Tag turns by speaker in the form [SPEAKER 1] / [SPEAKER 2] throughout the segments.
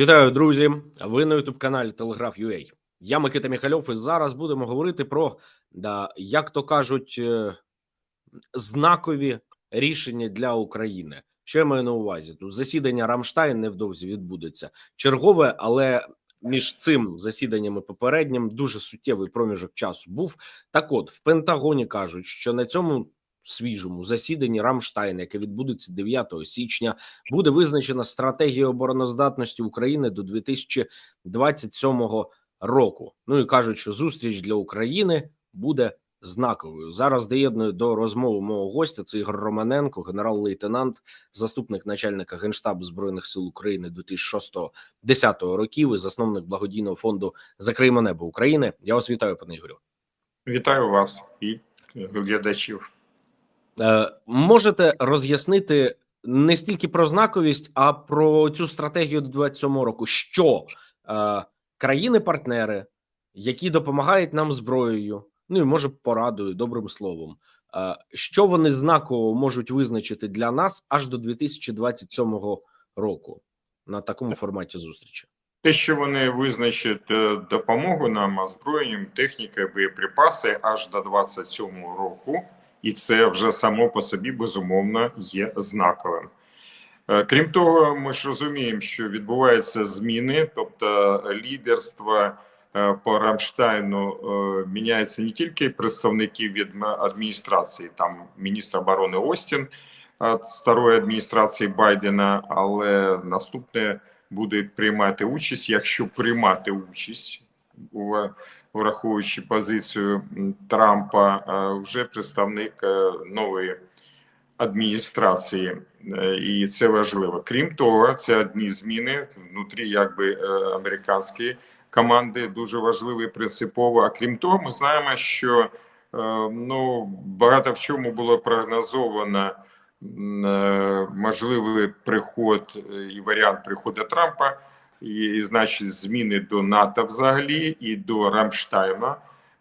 [SPEAKER 1] Вітаю, друзі! Ви на youtube каналі Телеграф.ua. Я Микита Міхальов, і зараз будемо говорити про, да, як то кажуть, е, знакові рішення для України. Що я маю на увазі? Тут засідання Рамштайн невдовзі відбудеться. Чергове, але між цим засіданням і попереднім дуже суттєвий проміжок часу був. Так от, в Пентагоні кажуть, що на цьому свіжому засіданні Рамштайн, яке відбудеться 9 січня, буде визначена стратегія обороноздатності України до 2027 року. Ну і кажуть, що зустріч для України буде знаковою. Зараз доєдную до розмови мого гостя. Це Ігор Романенко, генерал-лейтенант, заступник начальника генштабу збройних сил України 2006-10 років і засновник благодійного фонду Закриємо небо України. Я вас вітаю, пане Ігорю.
[SPEAKER 2] Вітаю вас і глядачів.
[SPEAKER 1] Е, можете роз'яснити не стільки про знаковість, а про цю стратегію до 27 року, що е, країни-партнери, які допомагають нам зброєю, ну і може порадою, добрим словом, е, що вони знаково можуть визначити для нас аж до 2027 року на такому форматі зустрічі.
[SPEAKER 2] Те, що вони визначать допомогу нам озброєнням, технікою, боєприпаси аж до 27 року, і це вже само по собі безумовно є знаковим. Е, Крім того, ми ж розуміємо, що відбуваються зміни, тобто лідерство е, по Рамштайну е, міняється не тільки представників від адміністрації, там міністр оборони Остін старої адміністрації Байдена, але наступне буде приймати участь, якщо приймати участь у враховуючи позицію Трампа, е, вже представник е, нової адміністрації, Е, і це важливо. Крім того, це одні зміни внутрі, якби американської команди, дуже важливі принципово. А крім того, ми знаємо, що ну багато в чому було прогнозовано можливий приход і варіант приходу Трампа і, і значить зміни до НАТО взагалі і до Рамштайна.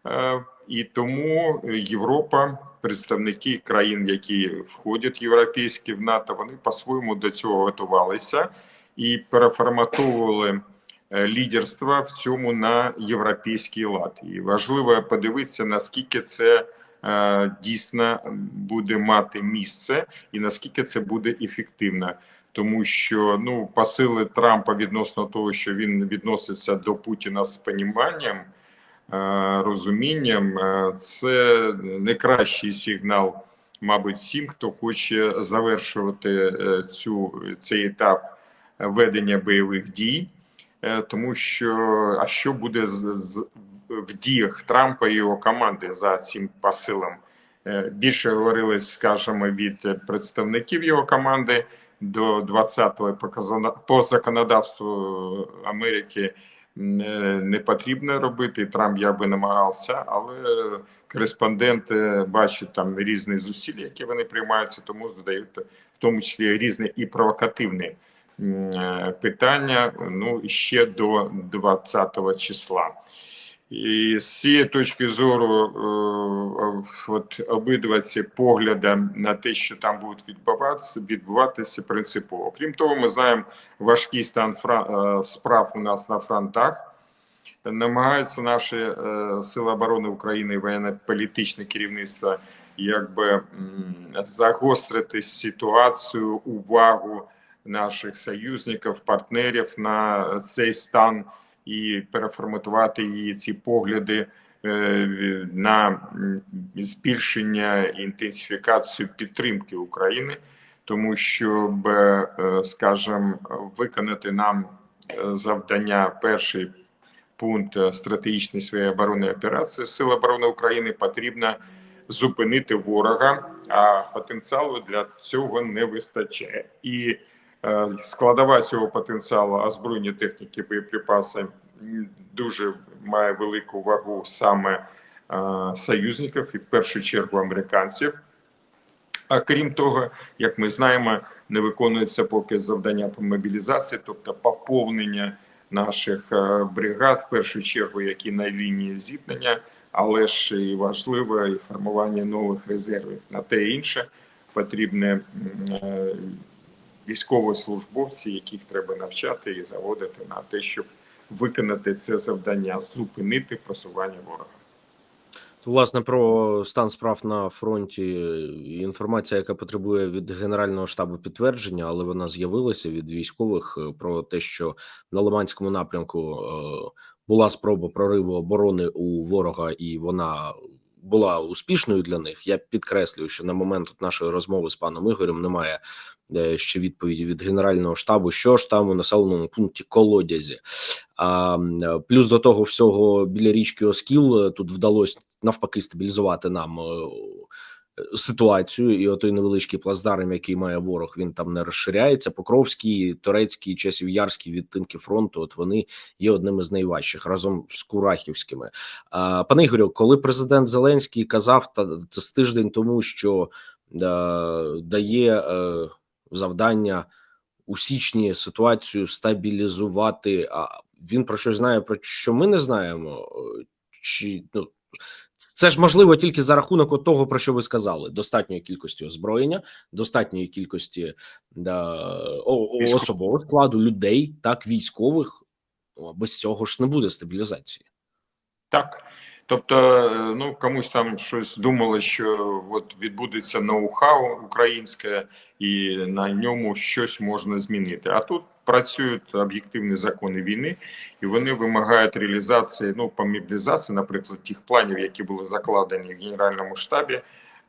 [SPEAKER 2] Е, І тому Європа, представники країн, які входять європейські в НАТО, вони по-своєму до цього готувалися і переформатовували е, лідерство в цьому на європейський лад. І важливо подивитися, наскільки це е, дійсно буде мати місце, і наскільки це буде ефективно тому що ну посили Трампа відносно того, що він відноситься до Путіна з поніманням, е, розумінням, е, це не кращий сигнал, мабуть, всім, хто хоче завершувати е, цю цей етап ведення бойових дій, тому що а що буде з, з в діях Трампа і його команди за цим посилом? Більше говорили, скажімо, від представників його команди до 20-го по законодавству Америки е, не потрібно робити. Трамп я би намагався, але кореспонденти бачать там різні зусилля, які вони приймаються, тому задають в тому числі різні і провокативні е, питання. Ну ще до 20 числа. І з цієї точки зору, е, от обидва ці погляди на те, що там будуть відбуватися, відбуватися принципово. Крім того, ми знаємо важкий стан е, справ у нас на фронтах. Намагаються наші е, сили оборони України і воєнно-політичне керівництво якби загострити ситуацію, увагу наших союзників, партнерів на цей стан і переформатувати її ці погляди е, на збільшення інтенсифікацію підтримки України, тому щоб, е, скажімо, виконати нам е, завдання перший пункт стратегічної своєї оборонної операції Сил оборони України потрібно зупинити ворога, а потенціалу для цього не вистачає. І складова цього потенціалу озброєння техніки боєприпаси дуже має велику вагу саме е, союзників і в першу чергу американців. А крім того, як ми знаємо, не виконується поки завдання по мобілізації, тобто поповнення наших е, бригад, в першу чергу, які на лінії зіткнення, але ж і важливо і формування нових резервів на те інше потрібне е, військовослужбовці, яких треба навчати і заводити на те, щоб виконати це завдання, зупинити просування ворога.
[SPEAKER 1] Власне, про стан справ на фронті інформація, яка потребує від Генерального штабу підтвердження, але вона з'явилася від військових е, про те, що на Лиманському напрямку е, була спроба прориву оборони у ворога, і вона була успішною для них. Я підкреслюю, що на момент нашої розмови з паном Ігорем немає е, ще відповіді від Генерального штабу, що ж там у населеному пункті колодязі. А е, плюс до того всього біля річки Оскіл е, тут вдалося навпаки стабілізувати нам е, ситуацію, і отой невеличкий плацдарм, який має ворог, він там не розширяється. Покровський, Турецький, часів Ярський відтинки фронту. От вони є одним із найважчих разом з Курахівськими. А, пане Ігорю, коли президент Зеленський казав та з тиждень тому, що е, дає е, завдання у січні ситуацію стабілізувати. А він про щось знає, про що ми не знаємо. Чи ну це ж можливо тільки за рахунок того, про що ви сказали: достатньої кількості озброєння, достатньої кількості да, особового складу, людей, так військових. Без цього ж не буде стабілізації.
[SPEAKER 2] Так. Тобто, е, ну комусь там щось думало, що от відбудеться ноу-хау українське, і на ньому щось можна змінити. А тут працюють об'єктивні закони війни, і вони вимагають реалізації ну по мобілізації, наприклад, тих планів, які були закладені в генеральному штабі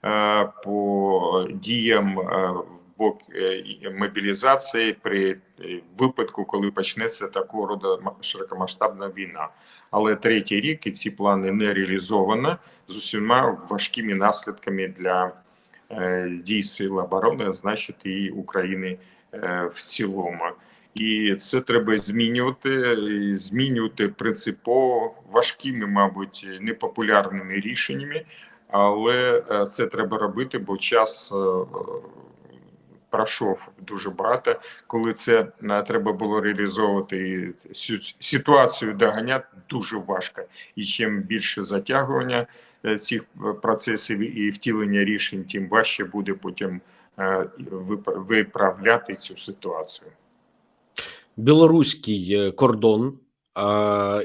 [SPEAKER 2] е, по діям е, бок е, мобілізації при е, випадку, коли почнеться такого роду широкомасштабна війна. Але третій рік і ці плани не реалізовано з усіма важкими наслідками для е, дій сил оборони, а значить і України в цілому. І це треба змінювати, змінювати принципово важкими, мабуть, непопулярними рішеннями, але це треба робити, бо час пройшов дуже багато. Коли це е, треба було реалізовувати і ситуацію доганяти дуже важко. І чим більше затягування е, цих е, процесів і втілення рішень, тим важче буде потім виправляти цю ситуацію.
[SPEAKER 1] білоруський кордон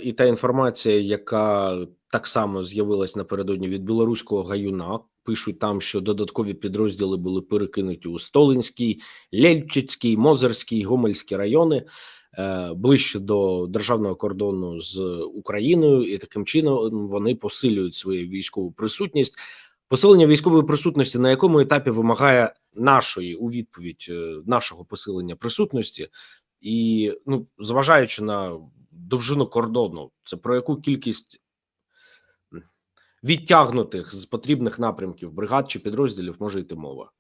[SPEAKER 1] і та інформація, яка так само з'явилась напередодні від білоруського гаюна. Пишуть там, що додаткові підрозділи були перекинуті у Столинський, Лельчицький, Мозерський, Гомельський райони е, ближче до державного кордону з Україною, і таким чином вони посилюють свою військову присутність. Посилення військової присутності на якому етапі вимагає нашої у відповідь е, нашого посилення присутності, і ну, зважаючи на довжину кордону, це про яку кількість відтягнутих з потрібних напрямків бригад чи підрозділів може йти мова?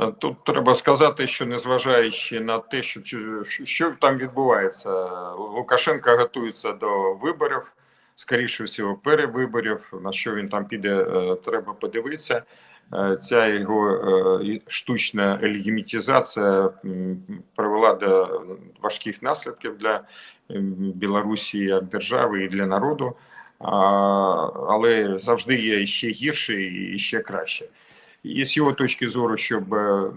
[SPEAKER 2] Е, Тут треба сказати, що незважаючи на те, що що там відбувається, Лукашенко готується до виборів, скоріше всього, перевиборів. На що він там піде, е, треба подивитися. Е, Ця його штучна легімітизація привела до важких наслідків для Білорусі як держави і для народу. Але завжди є ще гірше і ще краще. І з його точки зору, щоб е,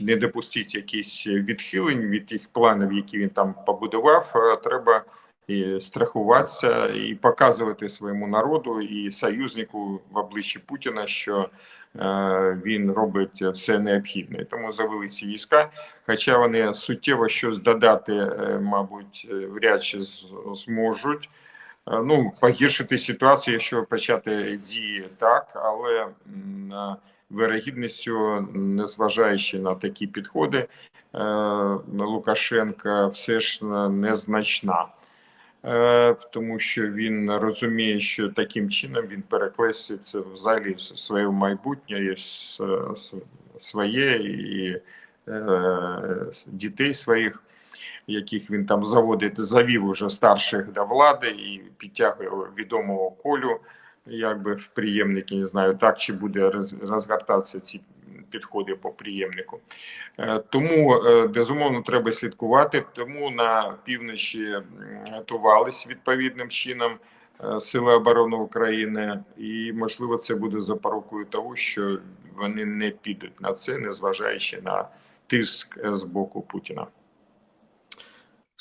[SPEAKER 2] не- допустити якісь відхилень від тих планів, які він там побудував, е, треба і страхуватися і показувати своєму народу і союзнику в обличчі Путіна, що е, він робить все необхідне. Тому завели ці війська. Хоча вони суттєво щось додати, мабуть, вряд чи зможуть. Е, Ну, погіршити ситуацію, якщо почати дії так, але е, вирогідністю, незважаючи на такі підходи, е, Лукашенка все ж незначна. Тому що він розуміє, що таким чином він перекреслиться взагалі своє майбутнє своє і дітей своїх яких він там заводить, завів уже старших до влади і підтягує відомого колю, якби в приємники, не знаю, так чи буде розгортатися ці підходи по приємнику. Е, Тому е, безумовно треба слідкувати. Тому на півночі готувались відповідним чином е, Сили оборони України, і можливо це буде запорукою того, що вони не підуть на це, незважаючи на тиск з боку Путіна.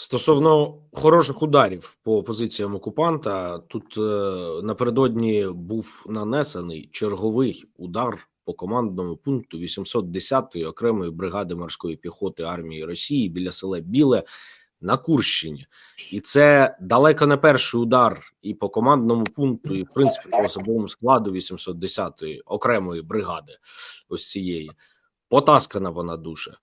[SPEAKER 1] Стосовно хороших ударів по позиціям окупанта, тут е, напередодні був нанесений черговий удар по командному пункту 810-ї окремої бригади морської піхоти армії Росії біля села Біле на Курщині, і це далеко не перший удар і по командному пункту, і в принципі по особовому складу 810-ї окремої бригади. Ось цієї потаскана вона дуже.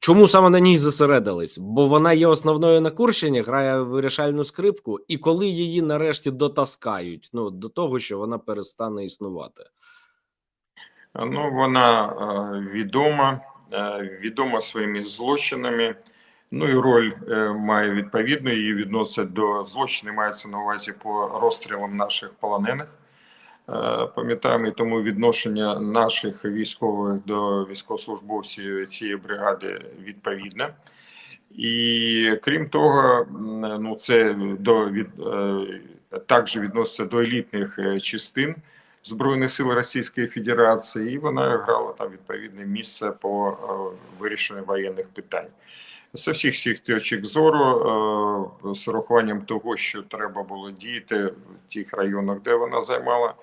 [SPEAKER 1] Чому саме на ній зосередились? Бо вона є основною на Курщині, грає вирішальну скрипку, і коли її нарешті дотаскають, ну до того, що вона перестане існувати.
[SPEAKER 2] Ну, вона відома, відома своїми злочинами. Ну і роль е, має відповідну, її відносять до злочинів, мається на увазі по розстрілам наших полонених. Е, Пам'ятаємо, і тому відношення наших військових до військовослужбовців цієї бригади відповідне. І крім того, ну це до від е, також відноситься до елітних е, частин Збройних сил Російської Федерації, і вона грала там відповідне місце по вирішенню воєнних питань. З всіх всіх точок зору, з урахуванням того, що треба було діяти в тих районах, де вона займала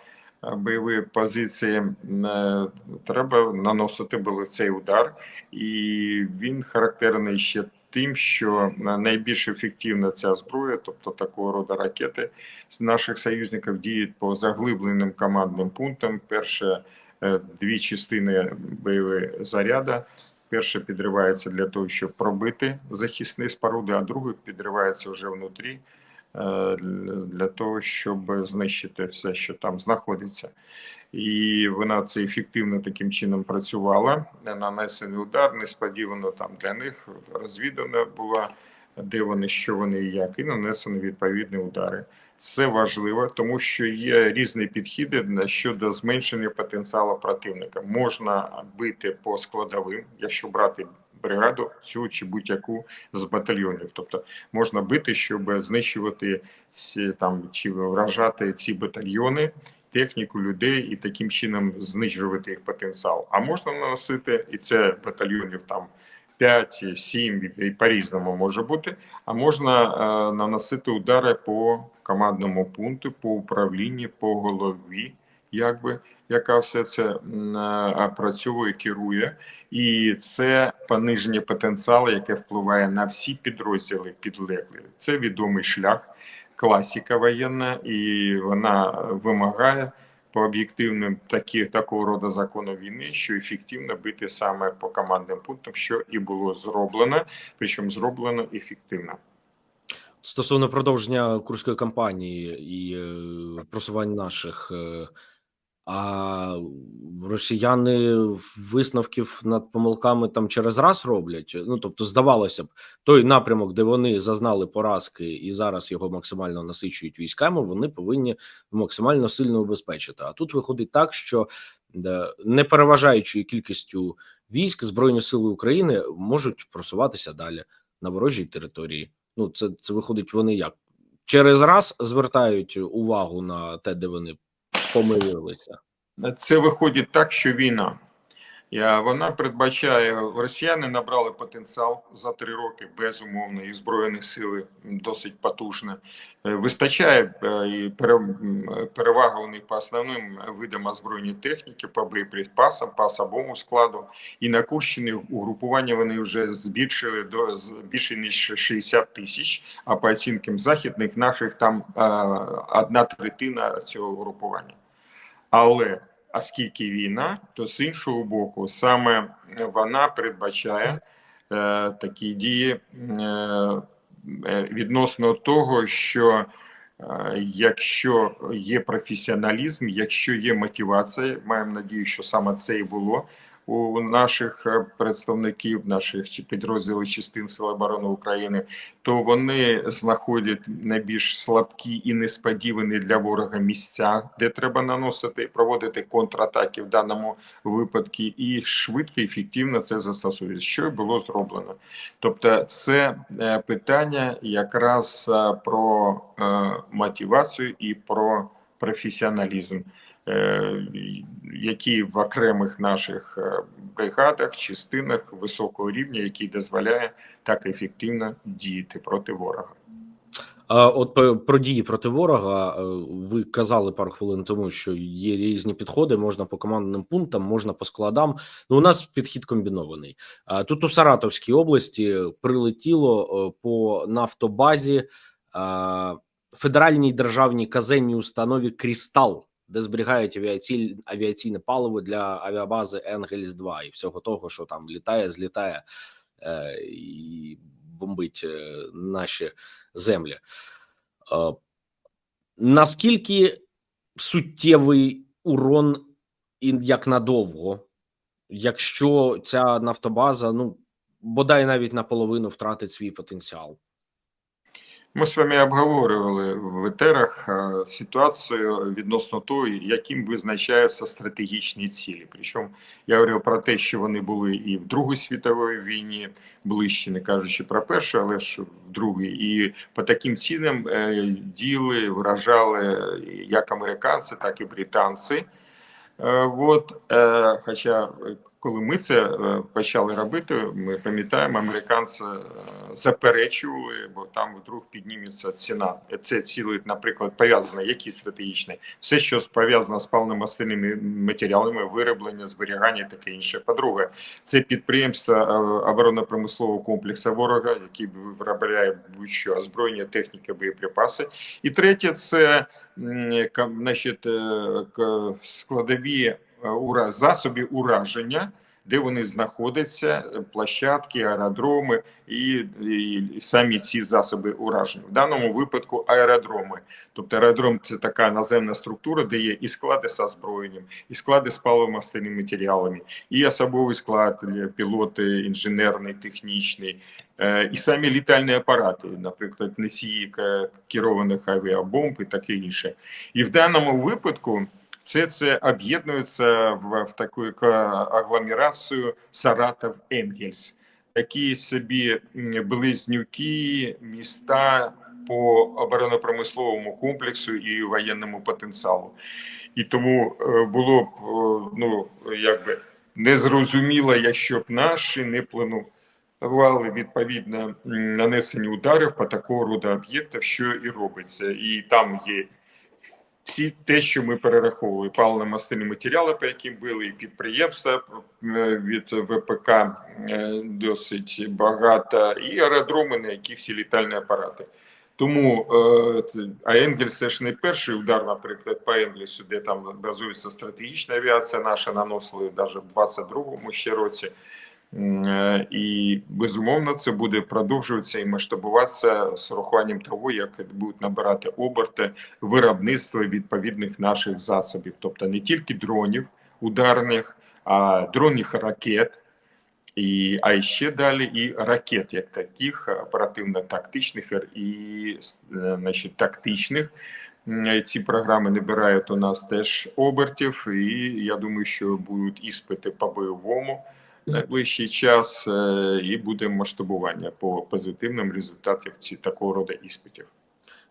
[SPEAKER 2] бойові позиції, е, треба наносити було цей удар, і він характерний ще тим, що найбільш ефективна ця зброя, тобто такого роду ракети, з наших союзників діють по заглибленим командним пунктам. Перше е, дві частини бойових заряда. Перше підривається для того, щоб пробити захисні споруди, а друге підривається вже внутрі е, для того, щоб знищити все, що там знаходиться. І вона це ефективно таким чином працювала. Нанесений удар, несподівано там для них розвідана була, де вони, що вони і як, і нанесені відповідні удари. Це важливо, тому що є різні підходи щодо зменшення потенціалу противника. Можна бити по складовим, якщо брати бригаду цю чи будь-яку з батальйонів. Тобто можна бити, щоб знищувати ці там чи вражати ці батальйони, техніку людей і таким чином знижувати їх потенціал. А можна наносити, і це батальйонів там 5, 7, і по-різному може бути. А можна е, наносити удари по командному пункту, по управлінні, по голові, якби яка все це е, працює, керує, і це пониження потенціалу, яке впливає на всі підрозділи підлеглі. Це відомий шлях, класика воєнна, і вона вимагає по об'єктивним такі, такого роду закону війни, що ефективно бити саме по командним пунктам, що і було зроблено, причому зроблено ефективно.
[SPEAKER 1] Стосовно продовження курської кампанії і е, просувань наших, е, а росіяни висновків над помилками там через раз роблять. Ну тобто, здавалося б, той напрямок, де вони зазнали поразки і зараз його максимально насичують військами, вони повинні максимально сильно убезпечити. А тут виходить так, що не переважаючою кількістю військ Збройні Сили України можуть просуватися далі на ворожій території. Ну, це, це виходить, вони як через раз звертають увагу на те, де вони помилилися.
[SPEAKER 2] Це виходить так, що війна. Вона передбачає, росіяни набрали потенціал за три роки, безумовно, і збройні сили досить потужне. Вистачає е, і пере- перевага у них по основним видам озброєння техніки, по боєприпасам, по особовому складу. І на Курщині угрупування вони вже збільшили до більше ніж 60 тисяч, а по оцінкам західних наших там е, одна третина цього угрупування. Але оскільки війна, то з іншого боку, саме вона передбачає е, такі дії е, е, відносно того, що е, якщо є професіоналізм, якщо є мотивація, маємо надію, що саме це і було у наших е, представників, наших чи підрозділів частин Сил оборони України, то вони знаходять найбільш слабкі і несподівані для ворога місця, де треба наносити, проводити контратаки в даному випадку, і швидко і ефективно це застосують, що було зроблено. Тобто, це е, питання якраз е, про мотивацію і про професіоналізм. Е, які в окремих наших е, бригадах, частинах високого рівня, який дозволяє так ефективно діяти проти ворога.
[SPEAKER 1] От про дії проти ворога е, ви казали пару хвилин тому, що є різні підходи. Можна по командним пунктам, можна по складам. Ну у нас підхід комбінований. Тут у Саратовській області прилетіло по нафтобазі федеральній державній казенній установі Крістал, де зберігають авіаційне авіаційне паливо для авіабази Енгельс 2 і всього того, що там літає, злітає е, і бомбить е, наші землі. Е, Наскільки суттєвий урон і як надовго, якщо ця нафтобаза, ну бодай навіть наполовину втратить свій потенціал?
[SPEAKER 2] Ми з вами обговорювали в етерах е, ситуацію відносно того, яким визначаються стратегічні цілі. Причому я говорив про те, що вони були і в Другій світовій війні, ближче, не кажучи про першу, але ж в другій. І по таким цінам е, діяли, вражали як американці, так і британці. Е, От, е, хоча е, коли ми це е, почали робити, ми пам'ятаємо, американці е, заперечували, бо там вдруг підніметься ціна. Це цілий, наприклад, пов'язане, які стратегічні, все, що пов'язано з паливно-мастильними матеріалами, вироблення, зберігання, таке інше. По-друге, це підприємство е, оборонно-промислового комплексу ворога, який виробляє будь-що озброєння, техніка, боєприпаси. І третє, це значить, е, складові е, ура- засоби ураження, де вони знаходяться, площадки, аеродроми і, і самі ці засоби ураження. В даному випадку аеродроми. Тобто аеродром це така наземна структура, де є і склади з озброєнням, і склади з паливо-мастильними матеріалами, і особовий склад, е, пілоти, інженерний, технічний, і самі літальні апарати, наприклад, носії керованих авіабомб і таке інше. І в даному випадку все це об'єднується в, в таку агломерацію Саратов Енгельс. Такі собі близнюки, міста по оборонно-промисловому комплексу і воєнному потенціалу. І тому е, було б е, ну якби незрозуміло, якщо б наші не планували відповідно нанесені ударів по такого роду об'єктах, що і робиться, і там є всі те, що ми перераховували, паливно-мастильні матеріали, по яким були, і підприємства е, від ВПК е, досить багато, і аеродроми, на які всі літальні апарати. Тому е, а Енгельс це ж не перший удар, наприклад, по Енгельсу, де там базується стратегічна авіація наша, наносили навіть в 22-му ще році. Е, І безумовно це буде продовжуватися і масштабуватися з урахуванням того, як будуть набирати оберти виробництво відповідних наших засобів, тобто не тільки дронів ударних, а дронних ракет, і, а ще далі і ракет, як таких оперативно-тактичних і е, значить, тактичних. Ці програми набирають у нас теж обертів, і я думаю, що будуть іспити по бойовому найближчий час, е, і буде масштабування по позитивним результатам ці такого роду іспитів.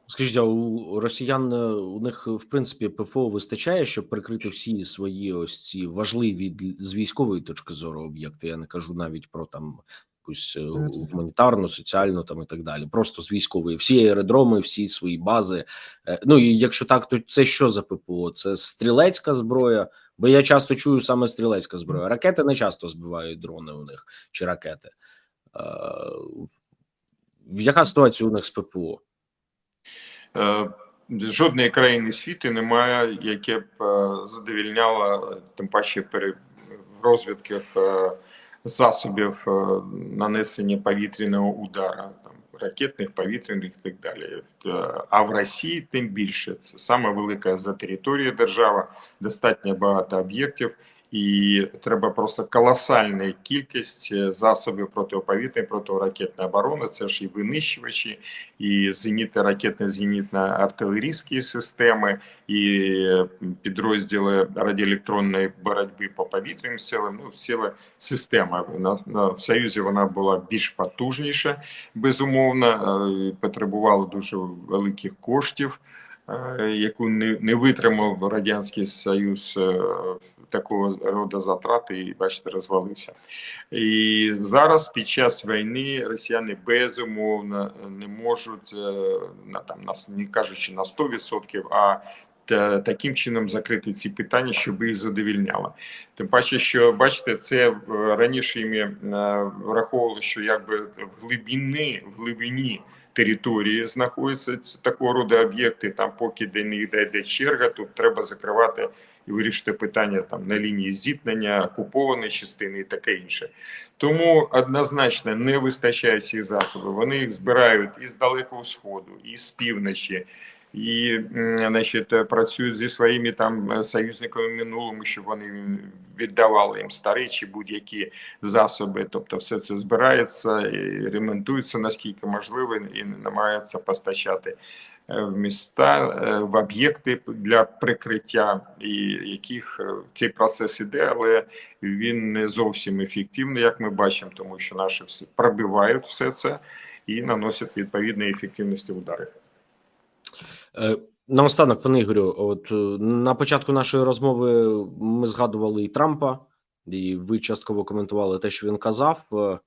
[SPEAKER 1] Скажіть, а у росіян е, у них в принципі ППО вистачає, щоб прикрити всі свої ось ці важливі для- з військової точки зору об'єкти. Я не кажу навіть про там якусь е, гуманітарну, соціальну там і так далі. Просто з військової всі аеродроми, всі свої бази. Ну і якщо так, то це що за ППО? Це стрілецька зброя. Бо я часто чую саме стрілецька зброя. Ракети не часто збивають дрони у них чи ракети. Е, Яка ситуація у них з ППО?
[SPEAKER 2] Е, Жодної країни світу немає, яке б е, задовільняло тим паче пере розвідках е, засобів нанесення повітряного удара, там ракетних, повітряних і так далі. А в Росії тим більше це саме велика за територією держава, достатньо багато об'єктів. І треба просто колосальна кількість е, засобів протиповітряної, протиракетної оборони. Це ж і винищувачі, і зенітно ракетно зенітно артилерійські системи, і е, підрозділи радіоелектронної боротьби по повітряним силам. Ну, ціла система на, на в Союзі вона була більш потужніша, безумовно, е, потребувала дуже великих коштів. Е, яку не, не витримав Радянський Союз е, такого роду затрати, і бачите, розвалився. І зараз під час війни росіяни безумовно не можуть е, на там не кажучи на 100%, а та, таким чином закрити ці питання, щоб їх задовільняло. Тим паче, що бачите, це раніше е, враховували, що якби в глибині, в глибині території знаходяться такого роду об'єкти. Там, поки до них дійде черга, тут треба закривати і вирішити питання там на лінії зіткнення, окупованої частини і таке інше. Тому однозначно не вистачає цих засобів. Вони їх збирають із далекого сходу, і з півночі. І значить, працюють зі своїми там е, союзниками минулому, щоб вони віддавали їм старі чи будь-які засоби. Тобто, все це збирається і ремонтується наскільки можливо, і намагається постачати е, в міста е, в об'єкти для прикриття, і яких цей процес іде, але він не зовсім ефективний, як ми бачимо, тому що наші всі пробивають все це і наносять відповідні ефективності удари.
[SPEAKER 1] Е, Наостанок, пане Ігорю, от е, на початку нашої розмови ми згадували і Трампа, і ви частково коментували те, що він казав. Е,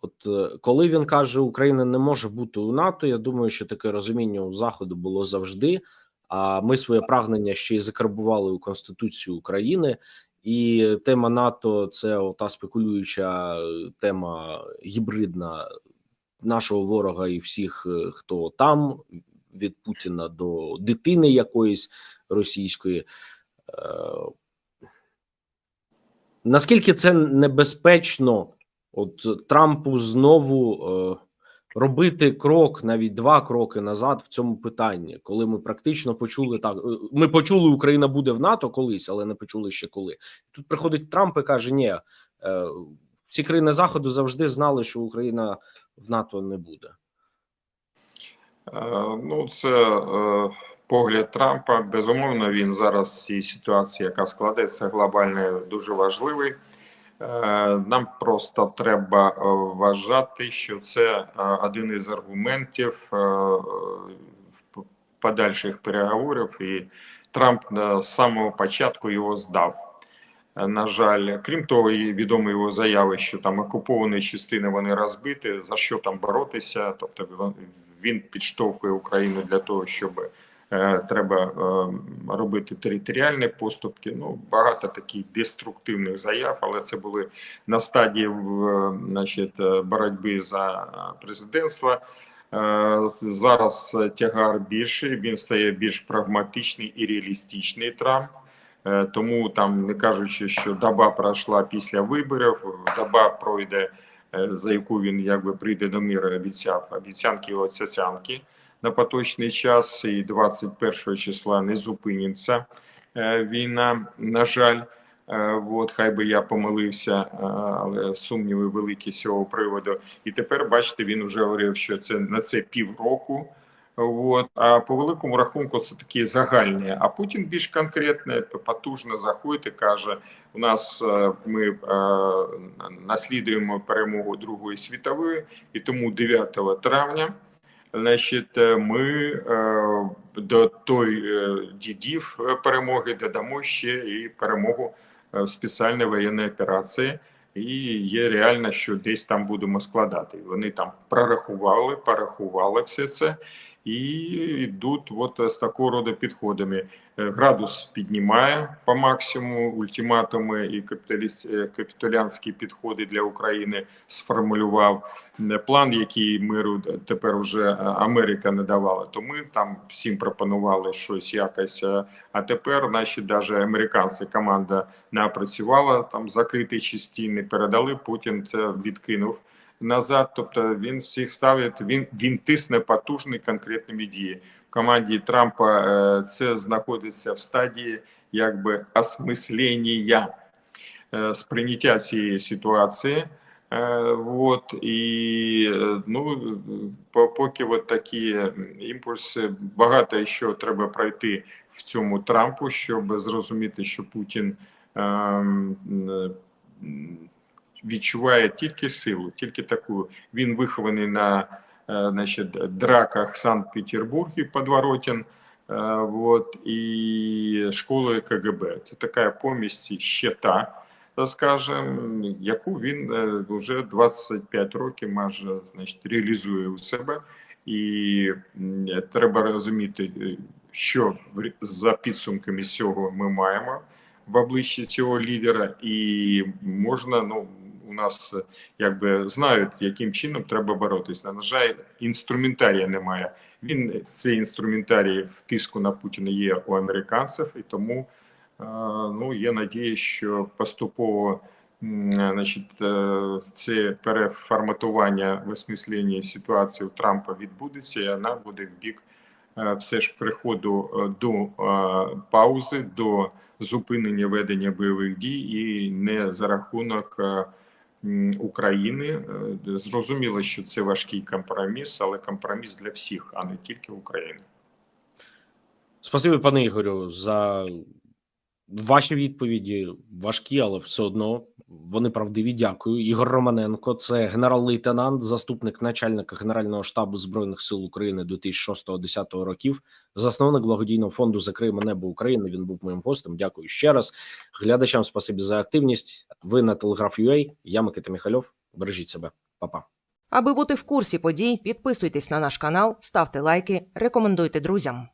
[SPEAKER 1] От коли він каже, Україна не може бути у НАТО, я думаю, що таке розуміння у заходу було завжди. А ми своє прагнення ще й закарбували у Конституцію України, і тема НАТО це та спекулююча тема гібридна нашого ворога і всіх, хто там, від Путіна до дитини якоїсь російської. Е, Наскільки це небезпечно, от Трампу знову е, робити крок, навіть два кроки назад в цьому питанні, коли ми практично почули так: е, ми почули, Україна буде в НАТО колись, але не почули ще коли. Тут приходить Трамп і каже: Ні, всі країни Заходу завжди знали, що Україна в НАТО не буде.
[SPEAKER 2] Е, Ну, це е, погляд Трампа. Безумовно, він зараз в цій ситуації, яка складається глобально, дуже важливий. Е, Нам просто треба вважати, що це один із аргументів подальших переговорів, і Трамп з самого початку його здав. На жаль, крім того, і відомі його заяви, що там окуповані частини вони розбиті, за що там боротися. Тобто він- підштовхує Україну для того, щоб е, треба е, робити територіальні поступки. Ну багато таких деструктивних заяв, але це були на стадії значить, боротьби за президентство. Е, Зараз тягар більший, він стає більш прагматичний і реалістичний Трамп. Тому там, не кажучи, що доба пройшла після виборів, доба пройде, за яку він якби прийде до миру, обіцяв обіцянки і оцяцянки на поточний час, і 21 числа не зупиниться е, війна. На жаль, Е, от хай би я помилився, е, але сумніви великі з цього приводу. І тепер бачите, він вже говорив, що це на це півроку. От, а по великому рахунку це такі загальні. А Путін більш конкретно, потужно заходить і каже: у нас е, ми е, наслідуємо перемогу Другої світової, і тому 9 травня. Значить, е, ми е, до той е, дідів е, перемоги додамо ще і перемогу в спеціальній воєнній операції. І є реально, що десь там будемо складати. Вони там прорахували, порахували все це і йдуть от з такого роду підходами. Е, Градус піднімає по максимуму ультиматуми і капіталіст- е, капітулянські підходи для України сформулював Е, план, який миру тепер уже е, Америка не давала. То ми там всім пропонували щось якось. е, А тепер наші даже американці команда не опрацювала там закриті частини, передали. Путін це відкинув назад. Тобто він всіх ставить. Він він тисне потужний конкретними діями. В команді Трампа е, це знаходиться в стадії якби осмислення е, сприйняття цієї ситуації. Вот і е, ну поки от такі імпульси, багато що треба пройти в цьому Трампу, щоб зрозуміти, що Путін ем, відчуває тільки силу, тільки таку. Він вихований на е, значить, драках Санкт-Петербургі, Подворотін. Е, Вот, і школи КГБ. Це така помість ще та, так скажем, яку він е, вже 25 років майже значить, реалізує у себе. І треба розуміти, е, що за підсумками цього ми маємо в обличчі цього лідера, і можна, ну нас е, якби знають, яким чином треба боротися. На жаль, інструментарія немає. Він цей інструментарій в тиску на Путіна є у американців, і тому е, ну є надія, що поступово значить, е, це переформатування в осмисленні ситуації у Трампа відбудеться, і вона буде в бік е, все ж приходу е, до е, паузи, до зупинення ведення бойових дій, і не за рахунок. України Е, зрозуміло, що це важкий компроміс, але компроміс для всіх, а не тільки України.
[SPEAKER 1] Спасибі, пане Ігорю, за ваші відповіді. Важкі, але все одно вони правдиві. Дякую. Ігор Романенко, це генерал-лейтенант, заступник начальника Генерального штабу Збройних сил України 2006-2010 років, засновник благодійного фонду Закриємо небо України. Він був моїм гостем. Дякую ще раз. Глядачам спасибі за активність. Ви на Телеграф.ua. Я Микита Міхальов. Бережіть себе, Па-па.
[SPEAKER 3] Аби бути в курсі подій, підписуйтесь на наш канал, ставте лайки, рекомендуйте друзям.